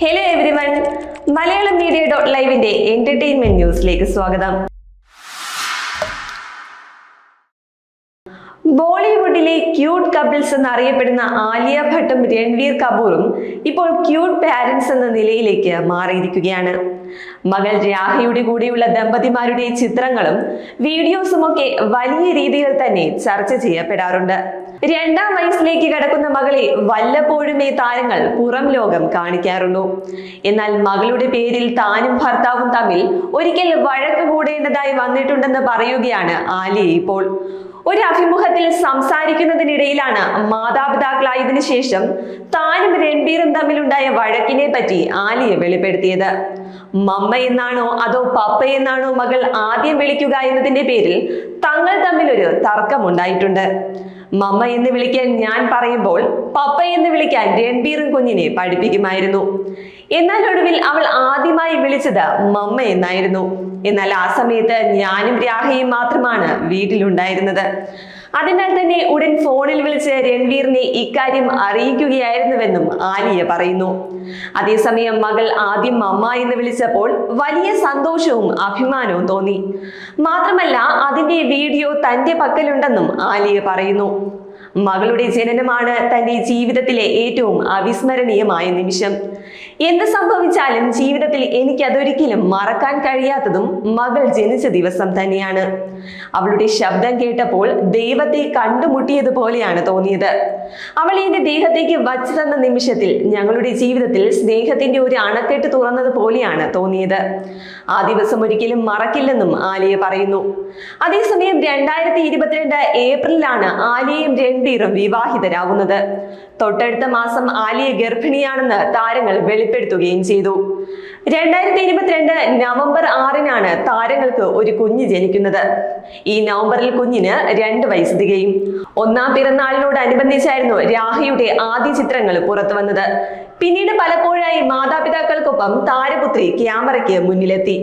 Hello everyone Malayalam media dot ലൈവിന്റെ entertainment ന്യൂസിലേക്ക് സ്വാഗതം. ബോളിവുഡിലെ ക്യൂട്ട് കപ്പിൾസ് എന്നറിയപ്പെടുന്ന ആലിയ ഭട്ടും രൺവീർ കപൂറും ഇപ്പോൾ ക്യൂട്ട് പാരൻസ് എന്ന നിലയിലേക്ക് മാറിയിരിക്കുകയാണ്. മകൾ രാഹയുടെ കൂടെയുള്ള ദമ്പതിമാരുടെ ചിത്രങ്ങളും വീഡിയോസും ഒക്കെ വലിയ രീതിയിൽ തന്നെ ചർച്ച ചെയ്യപ്പെടാറുണ്ട്. രണ്ടാം വയസ്സിലേക്ക് കടക്കുന്ന മകളെ വല്ലപ്പോഴുമേ താരങ്ങൾ പുറം ലോകം കാണിക്കാറുള്ളൂ. എന്നാൽ മകളുടെ പേരിൽ താനും ഭർത്താവും തമ്മിൽ ഒരിക്കൽ വഴക്ക് കൂടേണ്ടതായി വന്നിട്ടുണ്ടെന്ന് പറയുകയാണ് ആലിയ ഇപ്പോൾ. ഒരു അഭിമുഖത്തിൽ സംസാരിക്കുന്നതിനിടയിലാണ് മാതാപിതാക്കളായതിനു ശേഷം താനും രൺബീറും തമ്മിലുണ്ടായ വഴക്കിനെ പറ്റി ആലിയ വെളിപ്പെടുത്തിയത്. മമ്മ എന്നാണോ അതോ പപ്പ എന്നാണോ മകൾ ആദ്യം വിളിക്കുക എന്നതിന്റെ പേരിൽ തങ്ങൾ തമ്മിൽ ഒരു തർക്കം ഉണ്ടായിട്ടുണ്ട്. മമ്മ എന്ന് വിളിക്കാൻ ഞാൻ പറയുമ്പോൾ പപ്പ എന്ന് വിളിക്കാൻ രൺബീറും കുഞ്ഞിനെ പഠിപ്പിക്കുമായിരുന്നു. എന്നാൽ ഒടുവിൽ അവൾ ആദ്യമായി വിളിച്ചത് മമ്മ എന്നായിരുന്നു. എന്നാൽ ആ സമയത്ത് ഞാനും രാഹയും മാത്രമാണ് വീട്ടിലുണ്ടായിരുന്നത്. അതിനാൽ തന്നെ ഉടൻ ഫോണിൽ വിളിച്ച് രൺവീറിനെ ഇക്കാര്യം അറിയിക്കുകയായിരുന്നുവെന്നും ആലിയ പറയുന്നു. അതേസമയം മകൾ ആദ്യം അമ്മ എന്ന് വിളിച്ചപ്പോൾ വലിയ സന്തോഷവും അഭിമാനവും തോന്നി. മാത്രമല്ല അതിന്റെ വീഡിയോ തന്റെ പക്കലുണ്ടെന്നും ആലിയ പറയുന്നു. മകളുടെ ജനനമാണ് തന്റെ ജീവിതത്തിലെ ഏറ്റവും അവിസ്മരണീയമായ നിമിഷം. എന്ത് സംഭവിച്ചാലും ജീവിതത്തിൽ എനിക്ക് അതൊരിക്കലും മറക്കാൻ കഴിയാത്തതും മകൾ ജനിച്ച ദിവസം തന്നെയാണ്. അവളുടെ ശബ്ദം കേട്ടപ്പോൾ ദൈവത്തെ കണ്ടുമുട്ടിയതുപോലെയാണ് തോന്നിയത്. അവൾ എന്റെ ദേഹത്തേക്ക് വച്ചു തന്ന നിമിഷത്തിൽ ഞങ്ങളുടെ ജീവിതത്തിൽ സ്നേഹത്തിന്റെ ഒരു അണക്കെട്ട് തുറന്നത് പോലെയാണ് തോന്നിയത്. ആ ദിവസം ഒരിക്കലും മറക്കില്ലെന്നും ആലിയ പറയുന്നു. അതേസമയം രണ്ടായിരത്തി ഇരുപത്തിരണ്ട് ഏപ്രിലാണ് ആലിയയും രൺബീറും വിവാഹിതരാകുന്നത് തൊട്ടടുത്ത മാസം ആലിയ ഗർഭിണിയാണെന്ന് താരങ്ങൾ വെളിപ്പെടുത്തുകയും ചെയ്തു. രണ്ടായിരത്തി ഇരുപത്തിരണ്ട് നവംബർ ആറിനാണ് താരങ്ങൾക്ക് ഒരു കുഞ്ഞ് ജനിക്കുന്നത്. ഈ നവംബറിൽ കുഞ്ഞിന് രണ്ട് വയസ്സ് തികയും. ഒന്നാം പിറന്നാളിനോടനുബന്ധിച്ചായിരുന്നു രാഹയുടെ ആദ്യ ചിത്രങ്ങൾ പുറത്തു വന്നത് പിന്നീട് പലപ്പോഴായി മാതാപിതാക്കൾക്കൊപ്പം താരപുത്രി ക്യാമറയ്ക്ക് മുന്നിലെത്തി.